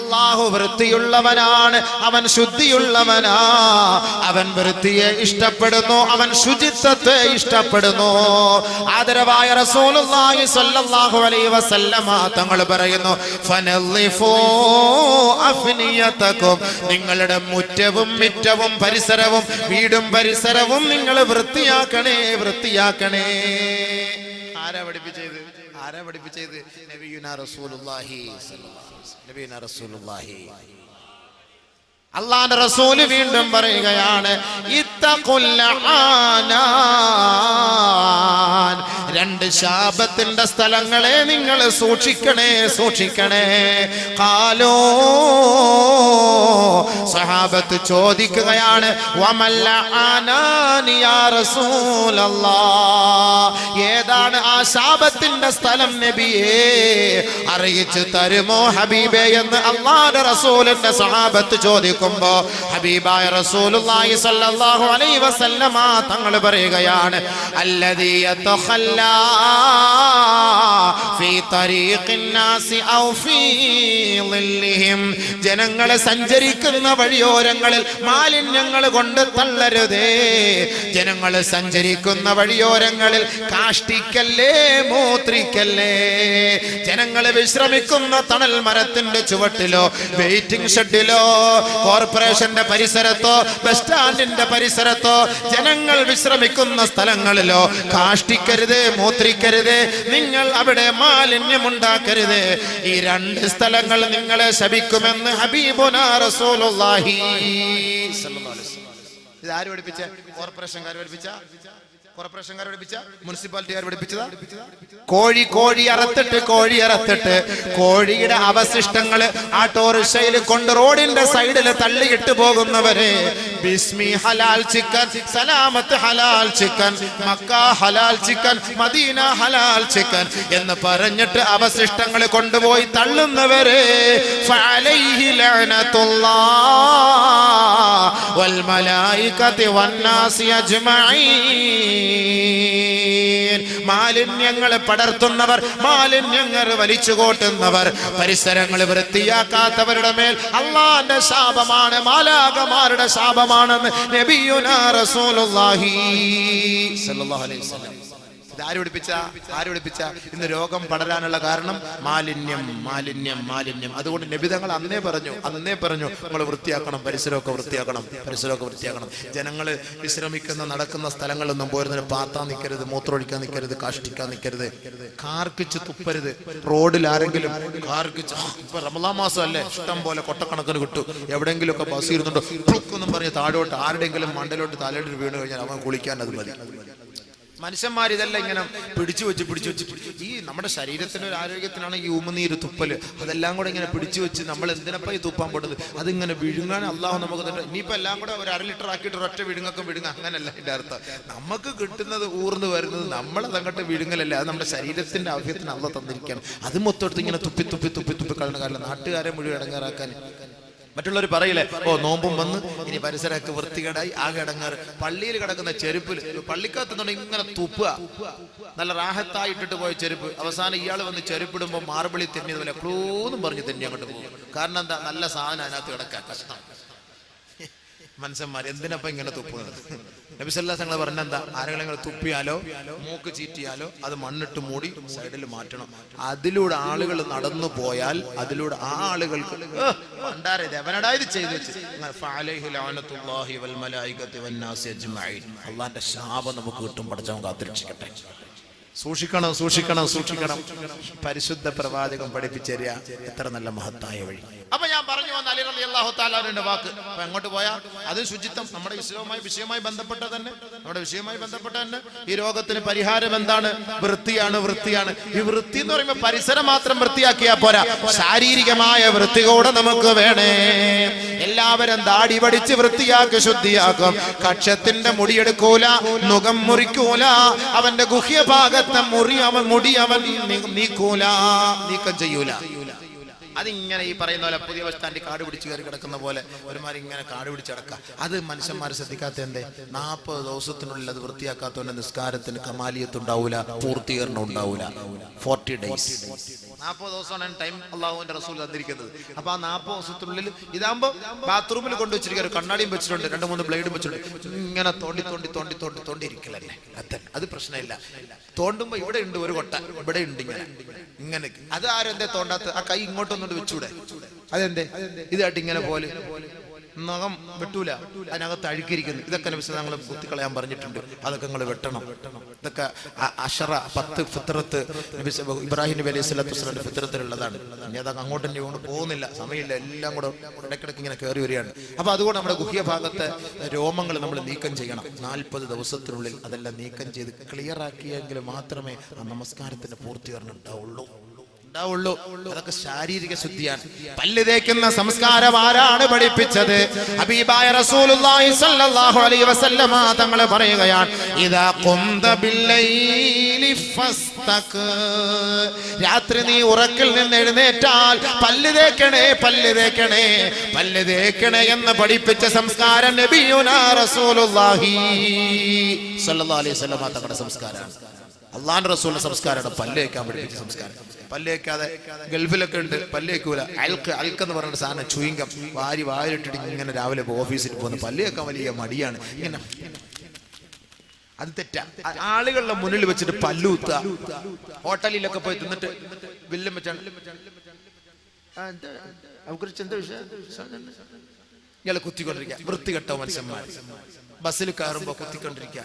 അള്ളാഹു വൃത്തിയുള്ളവനാണ് അവൻ ശുദ്ധിയുള്ളവനാ. അവൻ വൃത്തിയെ ഇഷ്ടപ്പെടുന്നു അവൻ ശുചിത്വത്തെ ഇഷ്ടപ്പെടുന്നു. ആദരവായ റസൂലുള്ളാഹി സ്വല്ലല്ലാഹു അലൈഹി വസല്ലമ തങ്ങൾ പറയുന്നു ഫനല്ലിഫൂ അഫ്നിയതകും. നിങ്ങളുടെ മുറ്റവും മിറ്റവും പരിസരവും വീടും പരിസരവും നിങ്ങൾ വൃത്തിയാക്കണേ വൃത്തിയാക്കണേ. ആരാ പഠിപ്പിച്ചത്? ആരാ പഠിപ്പിച്ചത്? നബിയുന റസൂലുള്ളാഹി നബിയുന റസൂലുള്ളാഹി. അള്ളാന്റെ റസൂൽ വീണ്ടും പറയുകയാണ്. രണ്ട് ശാപത്തിന്റെ സ്ഥലങ്ങളെ നിങ്ങൾ സൂക്ഷിക്കണേ സൂക്ഷിക്കണേ കാലോ സഹാബത്ത് ചോദിക്കുകയാണ് വമല്ല ആനാനിയാ റസൂലല്ലാ. ഏതാണ് ആ ശാപത്തിന്റെ സ്ഥലം നബിയേ അറിയിച്ചു തരുമോ ഹബീബേ എന്ന് അള്ളാന്റെ റസൂലിന്റെ സഹാബത്ത് ചോദിക്കുമ്പോ ഹബീബായ റസൂലുള്ളാഹി സ്വല്ലല്ലാഹു അലൈഹി വസല്ലമ തങ്ങൾ പറയുകയാണ് അല്ലദീ യതഖല്ലാ ഫീ തരീഖിൻ നാസി ഔ ഫീ ളില്ലിഹിം ജനങ്ങളെ സഞ്ചരിക്കുന്ന വഴിയോരങ്ങളിൽ മാലിന്യങ്ങൾ കൊണ്ട് തള്ളരുതേ. ജനങ്ങൾ സഞ്ചരിക്കുന്ന വഴിയോരങ്ങളിൽ കാഷ്ടിക്കല്ലേ മൂത്രിക്കല്ലേ. ജനങ്ങൾ വിശ്രമിക്കുന്ന തണൽ മരത്തിന്റെ ചുവട്ടിലോ വെയിറ്റിംഗ് ഷെഡിലോ കോർപ്പറേഷന്റെ പരിസരത്തോ ബസ് സ്റ്റാൻഡിന്റെ പരിസരത്തോ ജനങ്ങൾ വിശ്രമിക്കുന്ന സ്ഥലങ്ങളിലോ കാഷ്ടിക്കരുത് മൂത്രിക്കരുത് നിങ്ങൾ അവിടെ മാലിന്യമുണ്ടാക്കരുത്. ഈ രണ്ട് സ്ഥലങ്ങൾ നിങ്ങളെ ശപിക്കുമെന്ന് ഹബീബുനാ റസൂലുള്ളാഹി. സ്വല്ലല്ലാഹു അലൈഹി വസല്ലം. ഇത് ആര് പഠിപ്പിച്ച? കോർപ്പറേഷൻകാർ പഠിപ്പിച്ച? കോർപ്പറേഷൻകാർ പഠിപ്പിച്ച മുനിസിപ്പാലിറ്റിക്കാർ പഠിപ്പിച്ചതാ കോഴി കോഴി അറത്തിട്ട് കോഴി അറത്തിട്ട്. കോഴിയുടെ അവശിഷ്ടങ്ങൾ ആട്ടോറിക്ഷയിൽ കൊണ്ട് റോഡിന്റെ സൈഡിൽ തള്ളിയിട്ട് പോകുന്നവരെ ബിസ്മി ഹലാൽ ചിക്കൻ സലാമത്ത് ഹലാൽ ചിക്കൻ മക്ക ഹലാൽ ചിക്കൻ മദീന ഹലാൽ ചിക്കൻ എന്ന് പറഞ്ഞിട്ട് അവശിഷ്ടങ്ങൾ കൊണ്ടുപോയി തള്ളുന്നവരെ. മലായികത്തി വന്നാസി അജ്മഈൻ. മാലിന്യങ്ങൾ പടർത്തുന്നവർ മാലിന്യങ്ങൾ വലിച്ചു കോട്ടുന്നവർ പരിസരങ്ങൾ വൃത്തിയാക്കാത്തവരുടെ മേൽ അള്ളാന്റെ ശാപമാണ് മാലാകമാരുടെ ശാപമാണെന്ന് നബിയുനാ റസൂലുള്ളാഹി സല്ലല്ലാഹു അലൈഹി വസല്ലം ആര് പിടിപ്പിച്ച ആര് പിടിപ്പിച്ച ഇന്ന് രോഗം പടരാനുള്ള കാരണം മാലിന്യം മാലിന്യം മാലിന്യം. അതുകൊണ്ട് നബിതങ്ങൾ അന്നേ പറഞ്ഞു അന്നേ പറഞ്ഞു നമ്മൾ വൃത്തിയാക്കണം പരിസരമൊക്കെ വൃത്തിയാക്കണം പരിസരമൊക്കെ വൃത്തിയാക്കണം. ജനങ്ങൾ വിശ്രമിക്കുന്ന നടക്കുന്ന സ്ഥലങ്ങളൊന്നും പോരുന്നതിന് പാത്താൻ നിൽക്കരുത് മൂത്രമൊഴിക്കാൻ നിൽക്കരുത് കാഷ്ടിക്കാൻ നിൽക്കരുത് കാർക്കിച്ച് തുപ്പരുത്. റോഡിൽ ആരെങ്കിലും കാർക്കിച്ച് ഇപ്പൊ റമലാ മാസം അല്ലേ? ഇഷ്ടം പോലെ കൊട്ടക്കണക്കിന് കിട്ടും. എവിടെയെങ്കിലുമൊക്കെ ബസ് ഇരുന്നുണ്ടോ എന്നും പറഞ്ഞ് താഴോട്ട് ആരുടെയെങ്കിലും മണ്ടലോട്ട് തലയിട്ട് വീണ് കഴിഞ്ഞാൽ അവൻ കുളിക്കാൻ അത് മതി. മനുഷ്യന്മാർ ഇതെല്ലാം ഇങ്ങനെ പിടിച്ചു വെച്ച് പിടിച്ചു വെച്ച് പിടിച്ചു ഈ നമ്മുടെ ശരീരത്തിന്റെ ഒരു ആരോഗ്യത്തിനാണ് ഈ ഉമനീര് തുപ്പൽ. അതെല്ലാം കൂടെ ഇങ്ങനെ പിടിച്ചു വെച്ച് നമ്മൾ എന്തിനപ്പോ ഈ തുപ്പാൻ പെടുന്നത്? അതിങ്ങനെ വിഴുങ്ങാൻ അള്ളാഹു നമുക്ക് തന്നെ ഇനിയിപ്പോ എല്ലാം കൂടെ ഒരു അര ലിറ്റർ ആക്കിയിട്ട് ഒരൊറ്റ വിഴുങ്ങൊക്കെ വിഴുങ്ങ. അങ്ങനല്ല എന്റെ അർത്ഥം. നമുക്ക് കിട്ടുന്നത് ഊർന്ന് വരുന്നത് നമ്മൾ അങ്ങോട്ട് വിഴുങ്ങലല്ല. അത് നമ്മുടെ ശരീരത്തിന്റെ ആവശ്യത്തിന് അള്ള തന്നിരിക്കുകയാണ്. അത് മൊത്തം ഇങ്ങനെ തുപ്പി തുപ്പി തുപ്പി തുപ്പി കളഞ്ഞ കാരണം നാട്ടുകാരെ മുഴുവൻ ഇടങ്ങാറാക്കാൻ. മറ്റുള്ളവർ പറയില്ലേ ഓ നോമ്പും വന്ന് ഇനി പരിസരമൊക്കെ വൃത്തികേടായി ആകെ അടങ്ങാറ്. പള്ളിയിൽ കിടക്കുന്ന ചെരുപ്പിൽ പള്ളിക്കകത്ത് നിന്ന് ഇങ്ങനെ തുപ്പുക. നല്ല റാഹത്തായിട്ടിട്ട് പോയ ചെരുപ്പ്. അവസാനം ഇയാൾ വന്ന് ചെരുപ്പിടുമ്പോൾ മാർബിളി തെന്നിയതുപോലെ ക്ലൂന്നും പറഞ്ഞ് തെന്നി അങ്ങോട്ട് പോകും. കാരണം എന്താ? നല്ല സാധനം അതിനകത്ത് കിടക്കാൻ. കഷ്ടം. മനുഷ്യന്മാർ എന്തിനപ്പ ഇങ്ങനെ തുപ്പുന്നത്? നബിസല്ലാ തങ്ങൾ പറഞ്ഞ എന്താ? ആരെങ്കിലും തുപ്പിയാലോ മൂക്ക് ചീറ്റിയാലോ അത് മണ്ണിട്ട് മൂടി സൈഡിൽ മാറ്റണം. അതിലൂടെ ആളുകൾ നടന്നു പോയാൽ അതിലൂടെ ആ ആളുകൾക്ക് ഇത് ചെയ്തു. അള്ളാന്റെ ശാപം നമുക്ക് കിട്ടും പഠിച്ചവൻ കാത്തിരക്ഷിക്കട്ടെ. സൂക്ഷിക്കണം സൂക്ഷിക്കണം സൂക്ഷിക്കണം. പരിശുദ്ധ പ്രവാചകം പഠിപ്പിച്ചേരിയ എത്ര നല്ല മഹത്തായ വഴി. അപ്പൊ ഞാൻ അലി അലി അള്ളാഹു താലാവിന്റെ വാക്ക്. അപ്പൊ എങ്ങോട്ട് പോയാ? അത് ശുചിത്വം. നമ്മുടെ വിഷയവുമായി വിഷയവുമായി ബന്ധപ്പെട്ട തന്നെ. നമ്മുടെ വിഷയവുമായി ബന്ധപ്പെട്ട തന്നെ. ഈ രോഗത്തിന് പരിഹാരം എന്താണ്? വൃത്തിയാണ് വൃത്തിയാണ്. ഈ വൃത്തി എന്ന് പറയുമ്പോൾ പരിസരം മാത്രം വൃത്തിയാക്കിയാ പോരാ. ശാരീരികമായ വൃത്തി കൂടെ നമുക്ക് വേണേ. എല്ലാവരും ദാടി പഠിച്ച് വൃത്തിയാക്കി ശുദ്ധിയാക്കും. കക്ഷത്തിന്റെ മുടിയെടുക്കൂല മുഖം മുറിക്കൂല അവന്റെ ഗുഹ്യഭാഗത്തെ മുറി അവൻ മുടി അവൻ നീക്കൂല നീക്കം ചെയ്യൂല. അതിങ്ങനെ ഈ പറയുന്ന പോലെ പുതിയ ബസ് സ്റ്റാൻഡിൽ കാട് പിടിച്ച് കയറി കിടക്കുന്ന പോലെ ഒരുമാതിരി ഇങ്ങനെ കാട് പിടിച്ച് കിടക്കുക. അത് മനുഷ്യന്മാർ ശ്രദ്ധിക്കാത്ത എന്തേ? നാൽപ്പത് ദിവസത്തിനുള്ളിൽ അത് വൃത്തിയാക്കാത്തതുകൊണ്ട് നിസ്കാരത്തിന് കമാലിയത്ത് ഉണ്ടാവൂല പൂർത്തീകരണം ഉണ്ടാവൂല. ഫോർട്ടി ഡേയ്സ് നാൽപ്പത് ദിവസമാണ് ടൈം അള്ളാഹുവിന്റെ റസൂൽ തന്നിരിക്കുന്നത്. അപ്പൊ ആ നാൽപ്പത് ദിവസത്തിനുള്ളിൽ ഇതാകുമ്പോ ബാത്റൂമിൽ കൊണ്ടുവച്ചിരിക്കുക ഒരു കണ്ണാടിയും വെച്ചിട്ടുണ്ട്. രണ്ട് മൂന്ന് ബ്ലേഡും വെച്ചിട്ടുണ്ട്. ഇങ്ങനെ തോണ്ടി തോണ്ടി തോണ്ടി തോണ്ടി തോണ്ടി ഇരിക്കലല്ലേ? അത്തൻ അത് പ്രശ്നമില്ല. തോണ്ടുമ്പോ ഇവിടെ ഉണ്ട് ഒരു കൊട്ട. ഇവിടെ ഉണ്ട് ഇങ്ങനെ. ഇങ്ങനെ. അത് ആരെന്തേ തോണ്ടാത്ത? ആ കൈ ഇങ്ങോട്ടൊന്നുകൊണ്ട് വെച്ചൂടെ? അതെന്തേ? ഇതായിട്ട് ഇങ്ങനെ പോലെ. നഖം വെട്ടൂല. അതിനകത്ത് അഴുക്കിരിക്കുന്നു. ഇതൊക്കെ വിശദങ്ങൾ കുത്തിക്കളയാൻ പറഞ്ഞിട്ടുണ്ട്. അതൊക്കെ നിങ്ങൾ വെട്ടണം. ഇതൊക്കെ അഷറ പത്ത് ഫിത്രത്ത് ഇബ്രാഹിം നബി അലൈഹി സ്വലാത്തു വസ്സലാമിന്റെ ഫിത്രത്തിലുള്ളതാണ് ഇനി അതൊക്കെ അങ്ങോട്ടും ഇങ്ങോട്ട് പോകുന്നില്ല. സമയമില്ല. എല്ലാം കൂടെ ഇടയ്ക്കിടയ്ക്ക് ഇങ്ങനെ കയറി വരികയാണ്. അപ്പൊ അതുകൊണ്ട് നമ്മുടെ ഗുഹ്യ ഭാഗത്തെ രോമങ്ങൾ നമ്മൾ നീക്കം ചെയ്യണം. നാൽപ്പത് ദിവസത്തിനുള്ളിൽ അതെല്ലാം നീക്കം ചെയ്ത് ക്ലിയർ ആക്കിയെങ്കിൽ മാത്രമേ ആ നമസ്കാരത്തിന്റെ പൂർത്തീകരണം ഉണ്ടാവുള്ളൂ. ഉണ്ടാവുള്ളൂ. അതൊക്കെ ശാരീരിക ശുദ്ധിയാണ്. പല്ല് തേക്കുന്ന സംസ്കാരം ആരാണ് പഠിപ്പിച്ചത്? ഹബീബായ റസൂലുള്ളാഹി സ്വല്ലല്ലാഹു അലൈഹി വസല്ലമ തങ്ങൾ പറയുകയാണ് ഇദാ ഖുംത ബില്ലൈലി ഫസ്തക് രാത്രി നീ ഉറക്കിൽ നിന്ന് എഴുന്നേറ്റാൽ പല്ല് തേക്കണേ പല്ല് തേക്കണേ പല്ല് തേക്കണേ എന്ന് പഠിപ്പിച്ച സംസ്കാരം തങ്ങളുടെ സംസ്കാരമാണ്. അള്ളാൻ റസൂലിന്റെ സംസ്കാരമാണ് പല്ലേക്കാൻ പഠിപ്പിച്ച സംസ്കാരം. പല്ലേക്കാതെ ഗൾഫിലൊക്കെ ഉണ്ട് പല്ലേക്കൂല അൽക്ക് അൽക്ക് എന്ന് പറഞ്ഞ സാധനം ചുയിങ്കം വാരി വാരിട്ടിട്ട് ഇങ്ങനെ രാവിലെ ഓഫീസിൽ പോകുന്നു പല്ലേക്കാൻ വലിയ മടിയാണ്. ഇങ്ങനെ അത് തെറ്റാ. ആളുകളുടെ മുന്നിൽ വെച്ചിട്ട് പല്ലൂത്ത. ഹോട്ടലിലൊക്കെ പോയി തിന്നിട്ട് ബില്ലും വെച്ചാണ്. ഇയാളെ കുത്തിക്കൊണ്ടിരിക്കുക വൃത്തികെട്ടോ മനുഷ്യന്മാർ ബസ്സിൽ കയറുമ്പോ കുത്തിക്കൊണ്ടിരിക്കുക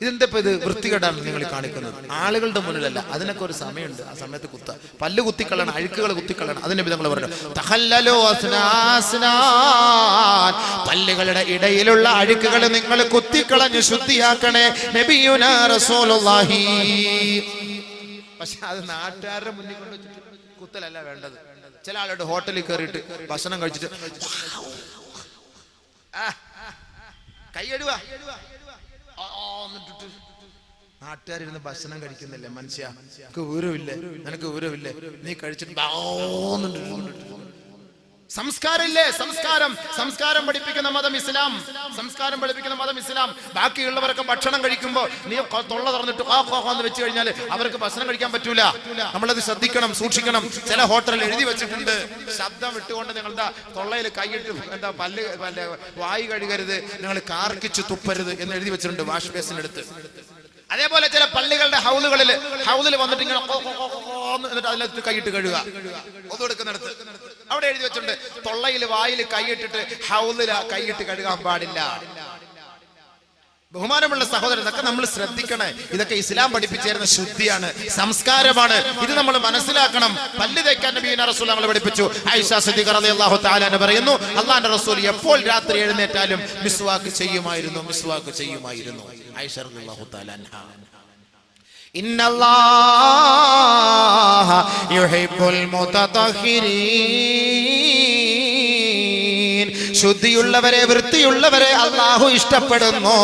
ഇതെന്താ ഇപ്പൊ ഇത് വൃത്തികേടാണ് നിങ്ങൾ കാണിക്കുന്നത്? ആളുകളുടെ മുന്നിലല്ല. അതിനൊക്കെ ഒരു സമയമുണ്ട്. ആ സമയത്ത് കുത്ത. പല്ല് കുത്തിക്കളണം അഴുക്കുകൾ കുത്തിക്കളണം അതിനെ നമ്മൾ പറഞ്ഞു. പല്ലുകളുടെ ഇടയിലുള്ള അഴുക്കുകൾ നിങ്ങൾ കുത്തിക്കളഞ്ഞ് ശുദ്ധിയാക്കണേ. റസൂലുള്ളാഹി. പക്ഷെ അത് നാട്ടുകാരുടെ മുന്നിൽ കൊണ്ട് കുത്തലല്ല വേണ്ടത്. ചില ആളുടെ ഹോട്ടലിൽ കയറിയിട്ട് ഭക്ഷണം കഴിച്ചിട്ട് ആ, നാട്ടുകാരിരുന്ന് ഭക്ഷണം കഴിക്കുന്നില്ലേ മനുഷ്യ? നിനക്ക് ഊരമില്ലേ നിനക്ക് ഊരമില്ലേ നീ കഴിച്ചിട്ട് സംസ്കാരമില്ലേ സംസ്കാരം. സംസ്കാരം പഠിപ്പിക്കുന്ന മതം ഇസ്ലാം. സംസ്കാരം പഠിപ്പിക്കുന്ന മതം ഇസ്ലാം. ബാക്കിയുള്ളവരൊക്കെ ഭക്ഷണം കഴിക്കുമ്പോൾ നീ തൊള്ള തുറന്നിട്ട് കോ എന്ന് വെച്ച് കഴിഞ്ഞാൽ അവർക്ക് ഭക്ഷണം കഴിക്കാൻ പറ്റൂല. നമ്മളത് ശ്രദ്ധിക്കണം സൂക്ഷിക്കണം. ചില ഹോട്ടലിൽ എഴുതി വെച്ചിട്ടുണ്ട്. ശബ്ദം വിട്ടുകൊണ്ട് നിങ്ങളുടെ തൊള്ളയിൽ കൈയിട്ട് എന്താ പല്ല് വായു കഴുകരുത് നിങ്ങൾ കാർക്കിച്ച് തുപ്പരുത് എന്ന് എഴുതി വെച്ചിട്ടുണ്ട് വാഷ് ബേസിനടുത്ത് അതേപോലെ ചില പള്ളികളുടെ ഹൗലുകളിൽ ഹൗലിൽ വന്നിട്ട് ഇങ്ങനെ എന്നിട്ട് അതിനകത്ത് കൈയിട്ട് കഴുകുക. ഒതുകൊടുക്കുന്നിടത്ത്. അവിടെ എഴുതി വെച്ചിട്ടുണ്ട് തൊള്ളയിൽ വായിൽ കൈയിട്ടിട്ട് ഹൗലില കൈയിട്ട് കഴുകാൻ പാടില്ല. ബഹുമാനമുള്ള സഹോദരൻ ഇതൊക്കെ നമ്മൾ ശ്രദ്ധിക്കണേ. ഇതൊക്കെ ഇസ്ലാം പഠിപ്പിച്ചേരുന്ന ശുദ്ധിയാണ് സംസ്കാരമാണ്. ഇത് നമ്മൾ മനസ്സിലാക്കണം. പല്ല് തേക്കാൻ നബിയുന റസൂൽ നമ്മൾ പഠിപ്പിച്ചു. ഐഷ സിദ്ദീഖ് റളിയല്ലാഹു തആല പറയുന്നു അള്ളാഹുവിന്റെ റസൂൽ എപ്പോൾ രാത്രി എഴുന്നേറ്റാലും മിസ്വാക്ക് ചെയ്യുമായിരുന്നു മിസ്വാക്ക് ചെയ്യുമായിരുന്നു. ആയിഷ റളിയല്ലാഹു തആല അൻഹ. ഇന്നല്ലാഹ് يحب المتطهرين ശുദ്ധിയുള്ളവരെ വൃത്തിയുള്ളവരെ അള്ളാഹു ഇഷ്ടപ്പെടുന്നു.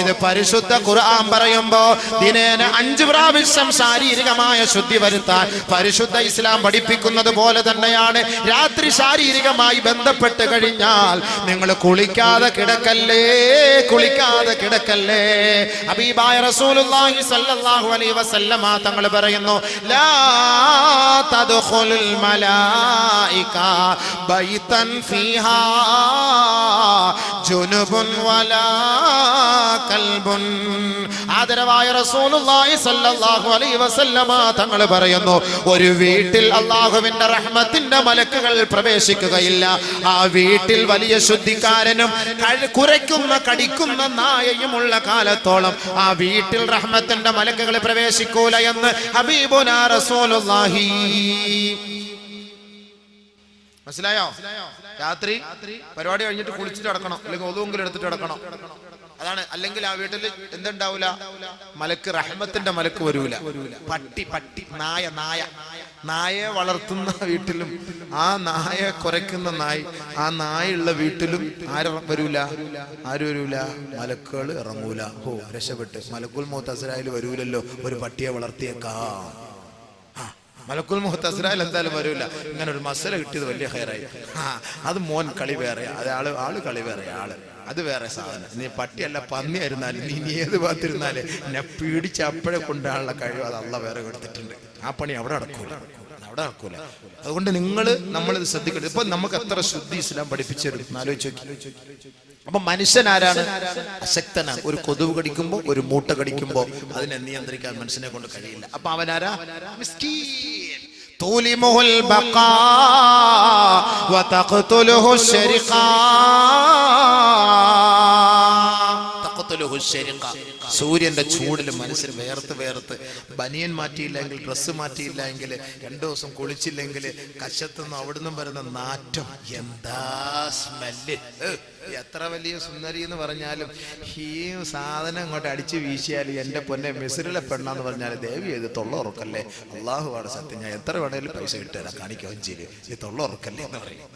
ഇത് പരിശുദ്ധ ഖുർആൻ പറയുമ്പോ ദിനേന അഞ്ചു പ്രാവശ്യം ശാരീരികമായ ശുദ്ധി വരുത്താൻ പരിശുദ്ധ ഇസ്ലാം പഠിപ്പിക്കുന്നത് പോലെ തന്നെയാണ്. രാത്രി ശാരീരികമായി ബന്ധപ്പെട്ട് കഴിഞ്ഞാൽ നിങ്ങൾ കുളിക്കാതെ കിടക്കല്ലേ കുളിക്കാതെ കിടക്കല്ലേ? അബീബായ റസൂലുള്ളാഹി സ്വല്ലല്ലാഹു അലൈഹി വസല്ലമ തങ്ങൾ പറയുന്നു ലാ തദ്ഖുലുൽ മലായിക ബൈതൻ ഫീഹാ ജുനുബുൻ വലാ കൽബുൻ. ആദരവായ റസൂലുള്ളാഹി സ്വല്ലല്ലാഹു അലൈഹി വസല്ലമ തങ്ങൾ പറയുന്നു ഒരു വീട്ടിൽ അള്ളാഹുവിന്റെ റഹ്മത്തിന്റെ മലക്കുകൾ പ്രവേശിക്കുകയില്ല. ആ വീട്ടിൽ വലിയ ശുദ്ധിക്കാരനും കുരയ്ക്കുന്ന കടിക്കുന്ന നായയുമുള്ള കാലത്തോളം ആ വീട്ടിൽ റഹ്മത്തിന്റെ മലക്കുകൾ പ്രവേശിക്കൂല എന്ന് ഹബീബുന റസൂലുള്ളാഹി. മനസ്സിലായോ? രാത്രി പരിപാടി കഴിഞ്ഞിട്ട് കുളിച്ചിട്ട് അടക്കണം അല്ലെങ്കിൽ ഒതുവെങ്കിലും എടുത്തിട്ട് അടക്കണം അതാണ്. അല്ലെങ്കിൽ ആ വീട്ടിൽ എന്തുണ്ടാവൂല? മലക്ക് റഹ്മത്തിന്റെ മലക്ക് വരൂല. പട്ടി പട്ടി നായ നായ. നായയെ വളർത്തുന്ന വീട്ടിലും ആ നായ കുരയ്ക്കുന്ന നായ് ആ നായുള്ള വീട്ടിലും ആര് വരൂല? ആരും വരൂല? മലക്കുകൾ ഇറങ്ങൂല. ഓ രക്ഷപ്പെട്ട്. മലക്കുൽ മോത്തസരായാലും വരൂലല്ലോ. ഒരു പട്ടിയെ വളർത്തിയേക്കാം. മലക്കുൽ മുഹത്തസ്രായിൽ എന്തായാലും വരൂല. ഇങ്ങനെ ഒരു മസല കിട്ടിയത് വലിയ ഹയറായി ആ അത് മോൻ കളി വേറെ അത് ആൾ ആൾ കളി വേറെ ആൾ. അത് വേറെ സാധനം. നീ പട്ടിയല്ല പന്നി ആയിരുന്നാലും നീ നീ ഏത് ഭാഗത്തിരുന്നാലും എന്നെ പീടിച്ച് അപ്പോഴേ കൊണ്ടാണുള്ള കഴിവ് അത് അള്ള വേറെ കൊടുത്തിട്ടുണ്ട്. ആ പണി അവിടെ നടക്കൂല. അവിടെ നടക്കൂല. അതുകൊണ്ട് നിങ്ങൾ നമ്മളിത് ശ്രദ്ധിക്കരുത്. ഇപ്പൊ നമുക്ക് എത്ര ശുദ്ധി ഇസ്ലാം പഠിപ്പിച്ചു തരും? ആലോചിച്ച് അപ്പൊ മനുഷ്യൻ ആരാണ് അശക്തനാണ് ഒരു കൊതുവ് കടിക്കുമ്പോ ഒരു മൂട്ട കടിക്കുമ്പോ അതിനെ നിയന്ത്രിക്കാൻ മനുഷ്യനെ കൊണ്ട് കഴിയില്ല അപ്പൊ അവനാരാ മിസ്കീൻ. تولمه البقاء وتقتله الشرقاء تقتله الشرقاء സൂര്യന്റെ ചൂടിൽ മനസ്സിൽ വേർത്ത് വേർത്ത് ബനിയൻ മാറ്റിയില്ലെങ്കിൽ ഡ്രസ്സ് മാറ്റിയില്ലെങ്കിൽ രണ്ടു ദിവസം കുളിച്ചില്ലെങ്കിൽ കശത്തുനിന്ന് അവിടുന്ന് വരുന്ന നാറ്റം. എന്താ സ്മെല്ല്? എത്ര വലിയ സുന്ദരി എന്ന് പറഞ്ഞാലും ഈ സാധനം അങ്ങോട്ട് അടിച്ചു വീശിയാൽ എന്റെ പൊന്നെ മിസിറിലെ പെണ്ണാന്ന് പറഞ്ഞാൽ ദേവി ഇത് തൊള്ള ഉറക്കല്ലേ അള്ളാഹുവാണ് സത്യം ഞാൻ എത്ര വേണേലും പൈസ കിട്ടുക കാണിക്കുകയും ചെയ്യും ഈ തൊള്ള ഉറക്കല്ലേ എന്ന് പറയും.